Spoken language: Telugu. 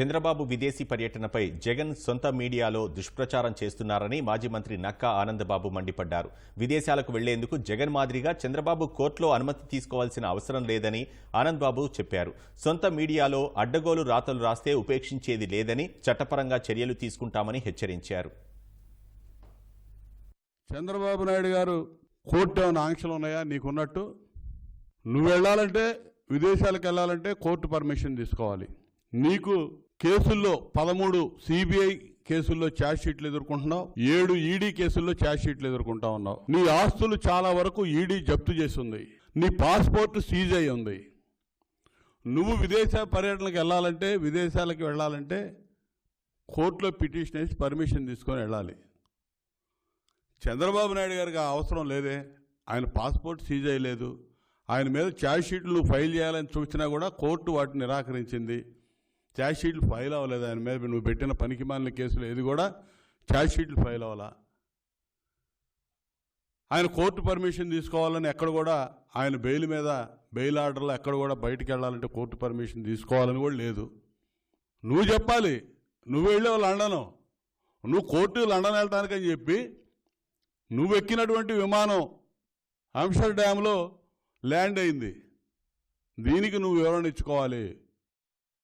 చంద్రబాబు విదేశీ పర్యటనపై జగన్ సొంత మీడియాలో దుష్ప్రచారం చేస్తున్నారని మాజీ మంత్రి నక్కా ఆనందబాబు మండిపడ్డారు. విదేశాలకు వెళ్ళేందుకు జగన్ మాదిరిగా చంద్రబాబు కోర్టులో అనుమతి తీసుకోవాల్సిన అవసరం లేదని ఆనందబాబు చెప్పారు. సొంత మీడియాలో అడ్డగోలు రాతలు రాస్తే ఉపేక్షించేది లేదని చట్టపరంగా చర్యలు తీసుకుంటామని హెచ్చరించారు. చంద్రబాబు నాయుడు గారు కోర్టు ఏమైనా ఆంక్షలు ఉన్నాయా? నీకున్నట్టు. నువ్వు వెళ్ళాలంటే విదేశాలకు వెళ్ళాలంటే కోర్టు పర్మిషన్ తీసుకోవాలి. నీకు కేసుల్లో పదమూడు సిబిఐ కేసుల్లో ఛార్జ్ షీట్లు ఎదుర్కొంటున్నావు ఏడు ఈడీ కేసుల్లో ఛార్జ్ షీట్లు ఎదుర్కొంటా ఉన్నావు. నీ ఆస్తులు చాలా వరకు ఈడీ జప్తు చేసింది నీ పాస్పోర్ట్ సీజ్ అయి ఉంది. నువ్వు విదేశ పర్యటనకు వెళ్ళాలంటే విదేశాలకు వెళ్ళాలంటే కోర్టులో పిటిషన్ వేసి పర్మిషన్ తీసుకొని వెళ్ళాలి. చంద్రబాబు నాయుడు గారికి అవసరం లేదే. ఆయన పాస్పోర్ట్ సీజ్ అయ్యలేదు. ఆయన మీద ఛార్జ్ షీట్లు ఫైల్ చేయాలని చూసినా కూడా కోర్టు వాటిని నిరాకరించింది. ఛార్జ్ షీట్లు ఫైల్ అవ్వలేదు. ఆయన మీద నువ్వు పెట్టిన పనికి మాలిన కేసులు ఏది కూడా ఛార్జ్ షీట్లు ఫైల్ అవ్వాలా? ఆయన కోర్టు పర్మిషన్ తీసుకోవాలని ఎక్కడ కూడా ఆయన బెయిల్ మీద బెయిల్ ఆర్డర్లో ఎక్కడ కూడా బయటికి వెళ్ళాలంటే కోర్టు పర్మిషన్ తీసుకోవాలని కూడా లేదు. నువ్వు చెప్పాలి. నువ్వు వెళ్ళావు లండను. నువ్వు కోర్టు లండన్ వెళ్ళటానికని చెప్పి నువ్వు ఎక్కినటువంటి విమానం అంశర్ డ్యాంలో ల్యాండ్ అయింది. దీనికి నువ్వు వివరణ ఇచ్చుకోవాలి.